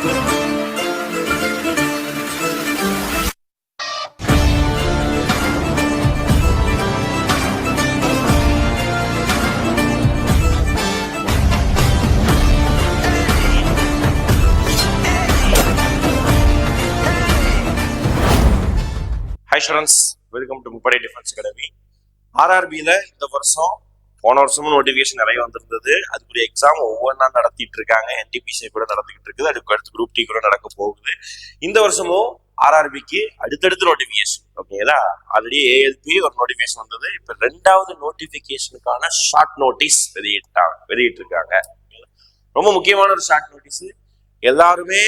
Hi students welcome to முப்படை defence academy ஆர்ஆர்பியில் இந்த வருஷம் போன வருஷமும் நோட்டிஃபிகேஷன் நிறைய வந்திருந்தது. அதுக்குரிய எக்ஸாம் ஒவ்வொன்றா நடத்திட்டு இருக்காங்க என்டிபிசி கூட நடந்துகிட்டு இருக்குது அதுக்கு அடுத்து குரூப் டி கூட நடக்க போகுது. இந்த வருஷமும் ஆர்ஆர்பிக்கு அடுத்தடுத்து நோட்டிஃபிகேஷன் ஓகேங்களா ஆல்ரெடி ஏஎல்பி ஒரு நோட்டிஃபிகேஷன் வந்தது. இப்போ ரெண்டாவது நோட்டிஃபிகேஷனுக்கான ஷார்ட் நோட்டீஸ் வெளியிட்டாங்க வெளியிட்டிருக்காங்க. ரொம்ப முக்கியமான ஒரு ஷார்ட் நோட்டீஸ் எல்லாருமே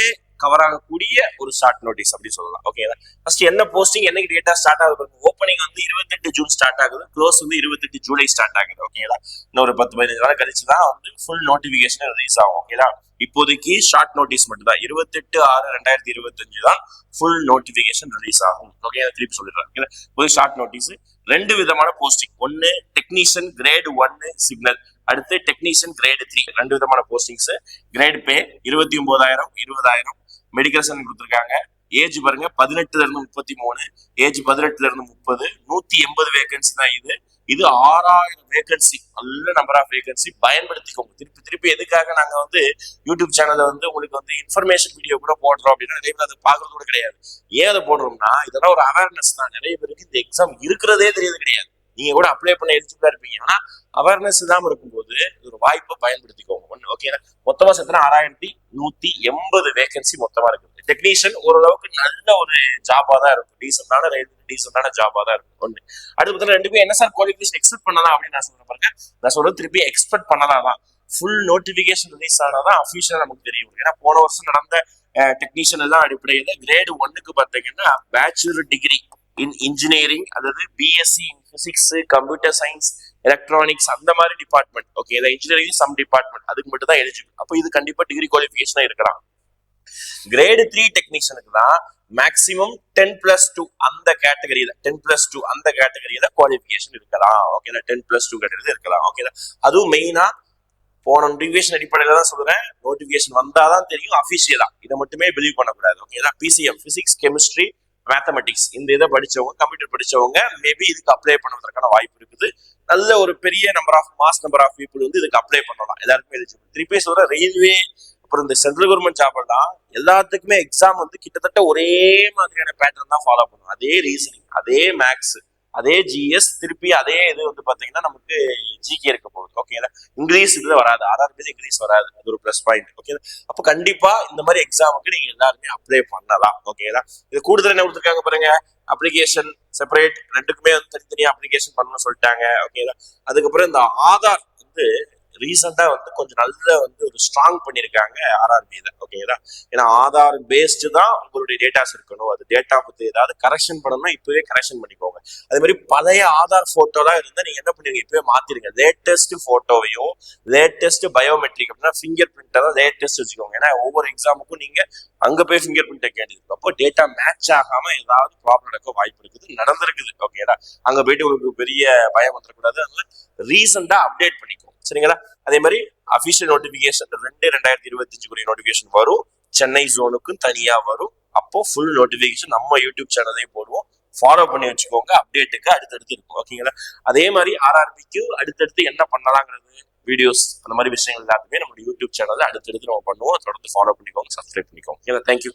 கவர் ஆகக்கூடிய ஒரு ஷார்ட் நோட்டீஸ் அப்படின்னு சொல்லலாம். ஓகேங்களா ஃபர்ஸ்ட் என்ன போஸ்டிங் என்னைக்கு டேட்டா ஸ்டார்ட் ஆகுது ஓப்பனிங் வந்து இருபத்தெட்டு ஜூன் ஸ்டார்ட் ஆகுது. க்ளோஸ் வந்து இருபத்தெட்டு ஜூலை ஸ்டார்ட் ஆகுது. ஓகேங்களா இன்னும் ஒரு பத்து பதினஞ்சு நாள் கழிச்சு தான் வந்து ஃபுல் நோட்டிஃபிகேஷன் ரிலீஸ் ஆகும். ஓகேங்களா இப்போதைக்கு ஷார்ட் நோட்டீஸ் மட்டும் தான் இருபத்தெட்டு ஆறு ரெண்டாயிரத்தி இருபத்தஞ்சு தான் ஃபுல் நோட்டிஃபிகேஷன் ரிலீஸ் ஆகும். ஓகே திருப்பி சொல்லிடுறேன். ஒரு ஷார்ட் நோட்டீஸ் ரெண்டு விதமான போஸ்டிங் ஒன்னு டெக்னீஷியன் கிரேடு ஒன்னு சிக்னல் அடுத்து டெக்னீஷியன் கிரேடு த்ரீ ரெண்டு விதமான போஸ்டிங்ஸ் கிரேட் பே இருபத்தி ஒன்பதாயிரம் இருபதாயிரம். மெடிக்கல் சென்டர் கொடுத்துருக்காங்க. ஏஜ் பாருங்க பதினெட்டுல இருந்து முப்பத்தி மூணு. ஏஜ் பதினெட்டுல இருந்து முப்பது. நூத்தி எண்பது வேகன்சி தான் இது. இது ஆறாயிரம் வேகன்சி நல்ல நம்பர் ஆஃப் வேகன்சி பயன்படுத்திக்கோங்க. திருப்பி திருப்பி எதுக்காக நாங்க வந்து யூடியூப் சேனல்ல வந்து உங்களுக்கு வந்து இன்ஃபர்மேஷன் வீடியோ கூட போடுறோம் அப்படின்னா நிறைய பேர் அதை பாக்குறது கூட கிடையாது. ஏன் அதை போடுறோம்னா இதெல்லாம் ஒரு அவேர்னஸ் தான். நிறைய பேருக்கு இந்த எக்ஸாம் இருக்கிறதே தெரியாது கிடையாது. நீங்க கூட அப்ளை பண்ண எலிஜிபிளா இருப்பீங்க. ஆனா அவேர்னஸ் இல்லாம இருக்கும்போது ஒரு வாய்ப்பை பயன்படுத்திக்கோங்க. ஒண்ணு ஓகே மொத்தமா சேர்த்தனா ஆறாயிரத்தி நூத்தி எண்பது வேகன்சி மொத்தமா இருக்குது. டெக்னீஷியன் ஓரளவுக்கு நல்ல ஒரு ஜாபா தான் இருக்கும். டீசென்டான ரேட் டீசென்டான ஜாபா தான் இருக்கும். ஒண்ணு. அடுத்து பார்த்தா ரெண்டு பேரும் என்ன சார் குவாலிஃபிகேஷன் எக்ஸ்பெக்ட் பண்ணலாம் அப்படின்னு நான் சொல்றேன் பாருங்க. நான் சொல்றது திருப்பி எக்ஸ்பெக்ட் பண்ணலாம் தான். ஃபுல் நோட்டிபிகேஷன் ரிலீஸ் ஆனாதான் அஃபிஷியலா நமக்கு தெரியும். ஏன்னா போன வருஷம் நடந்த டெக்னீஷியன் எல்லாம் அடிப்படையில் கிரேடு ஒன்னுக்கு பார்த்தீங்கன்னா பேச்சுலர் டிகிரி இன் இன்ஜினியரிங் அதாவது BSc in physics computer science electronics அந்த மாதிரி டிபார்ட்மெண்ட் ஓகே இதை இன்ஜினியரிங் சம் டிபார்ட்மெண்ட் அதுக்கு மட்டும் தான் எலிஜிபிள் அப்போ இது கண்டிப்பா டிகிரி குவாலிஃபிகேஷனா இருக்கிறான் கிரேடு த்ரீ டெக்னீஷியனுக்கு தான் மேக்ஸிமம் டென் பிளஸ் டூ அந்த கேட்டகரியில டென் பிளஸ் டூ அந்த கேட்டகரியில குவாலிஃபிகேஷன் இருக்கலாம். ஓகேனா டென் பிளஸ் டூ கேட்டகரியில இருக்கலாம். ஓகேங்களா அதுவும் மெயினா போன நோட்டிஃபிகேஷன் அடிப்படையில தான் சொல்றேன். நோட்டிஃபிகேஷன் வந்தாதான் தெரியும் அபிஷியலா இதை மட்டுமே பிலீவ் பண்ணக்கூடாது. ஓகேங்களா பிசிஎம் பிசிக்ஸ் கெமிஸ்ட்ரி மேத்தமெட்டிக்ஸ் இந்த இதை படிச்சவங்க கம்ப்யூட்டர் படிச்சவங்க மேபி இதுக்கு அப்ளை பண்ணுவதற்கான வாய்ப்பு இருக்குது. நல்ல ஒரு பெரிய number of mass number of people வந்து இதுக்கு அப்ளை பண்ணலாம். எல்லாருக்குமே எலிஜிபிள் திருப்பி சொல்ற ரயில்வே அப்புறம் இந்த சென்ட்ரல் கவர்மெண்ட் ஜாப் எல்லாம் எல்லாத்துக்குமே எக்ஸாம் வந்து கிட்டத்தட்ட ஒரே மாதிரியான பேட்டர்ன் தான் ஃபாலோ பண்ணும். அதே ரீசனிங் அதே மேக்ஸ் அதே ஜிஎஸ் திருப்பி அதே இது வந்து பாத்தீங்கன்னா நமக்கு ஜிகே இருக்க போகுது. ஓகேங்களா இங்கிலீஷ் இதுல வராது. ஆறாவது இங்கிலீஷ் வராது. அது ஒரு ப்ளஸ் பாயிண்ட் ஓகே அப்போ கண்டிப்பா இந்த மாதிரி எக்ஸாமுக்கு நீங்க எல்லாருமே அப்ளை பண்ணலாம். ஓகேங்களா இது கூடுதல் என்ன கொடுத்துருக்காங்க பாருங்க? அப்ளிகேஷன் செப்பரேட் ரெண்டுக்குமே வந்து தனித்தனியா அப்ளிகேஷன் பண்ணணும்னு சொல்லிட்டாங்க. ஓகேங்களா அதுக்கப்புறம் இந்த ஆதார் வந்து ரீசெண்டா வந்து கொஞ்சம் நல்ல வந்து ஒரு ஸ்ட்ராங் பண்ணியிருக்காங்க ஆர்ஆர்பியில ஓகேங்களா ஏன்னா ஆதார் பேஸ்டு தான் உங்களுடைய டேட்டாஸ் இருக்கணும். அது டேட்டா பத்தி ஏதாவது கரெக்ஷன் பண்ணணும்னா இப்பவே கரெக்ஷன் பண்ணிக்கோங்க. அதே மாதிரி பழைய ஆதார் போட்டோலாம் இருந்தா நீங்க என்ன பண்ணுவீங்க? இப்பவே மாத்திருங்க. லேட்டஸ்ட் போட்டோவையும் லேட்டஸ்ட் பயோமெட்ரிக் அப்படின்னா ஃபிங்கர் பிரிண்டை தான் லேட்டஸ்ட் வச்சுக்கோங்க. ஏன்னா ஒவ்வொரு எக்ஸாமுக்கும் நீங்க அங்க போய் ஃபிங்கர் பிரிண்ட் கேட்டு அப்போ டேட்டா மேட்ச் ஆகாம ஏதாவது ப்ராப்ளம் நடக்க வாய்ப்பு இருக்குது நடந்திருக்குது. ஓகேடா அங்க போயிட்டு உங்களுக்கு பெரிய பயம் வந்துடக்கூடாது. அதனால ரீசெண்டா அப்டேட் பண்ணிக்கோங்க. சரிங்களா? அதே மாதிரி அபிஷியல் நோட்டிபிகேஷன் ரெண்டு ரெண்டாயிரத்தி இருபத்தஞ்சுக்குரிய நோட்டிபிகேஷன் வரும். சென்னை ஜோனுக்கும் தனியா வரும். அப்போ ஃபுல் நோட்டிபிகேஷன் நம்ம யூடியூப் சேனலையும் போடுவோம். ஃபாலோ பண்ணி வச்சுக்கோங்க. அப்டேட்டுக்கு அடுத்தடுத்து இருக்கும். ஓகேங்களா அதே மாதிரி ஆர்ஆர்பிக்கு அடுத்தடுத்து என்ன பண்ணலாங்கிறது வீடியோஸ் அந்த மாதிரி விஷயங்கள் எல்லாத்தையுமே நம்ம யூடியூப் சேனல்ல அடுத்தடுத்து நம்ம பண்ணுவோம். தொடர்ந்து ஃபாலோ பண்ணிக்கோங்க. சப்ஸ்கிரைப் பண்ணிக்கோங்க. ஓகேங்களா தேங்க்யூ